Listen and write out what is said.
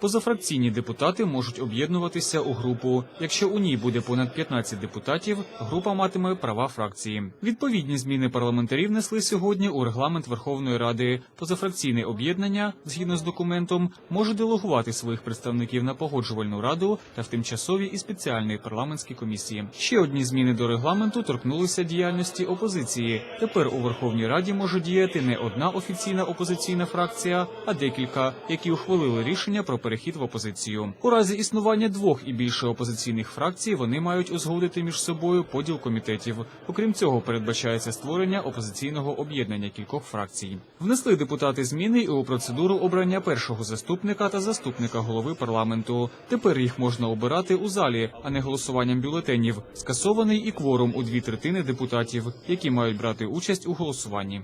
Позафракційні депутати можуть об'єднуватися у групу. Якщо у ній буде понад 15 депутатів, група матиме права фракції. Відповідні зміни парламентарі внесли сьогодні у регламент Верховної Ради. Позафракційне об'єднання, згідно з документом, може делегувати своїх представників на погоджувальну раду та в тимчасові і спеціальні парламентські комісії. Ще одні зміни до регламенту торкнулися діяльності опозиції. Тепер у Верховній Раді може діяти не одна офіційна опозиційна фракція, а декілька, які ухвалили рішення про перехід в опозицію. У разі існування двох і більше опозиційних фракцій вони мають узгодити між собою поділ комітетів. Окрім цього, передбачається створення опозиційного об'єднання кількох фракцій. Внесли депутати зміни і у процедуру обрання першого заступника та заступника голови парламенту. Тепер їх можна обирати у залі, а не голосуванням бюлетенів. Скасований і кворум у дві третини депутатів, які мають брати участь у голосуванні.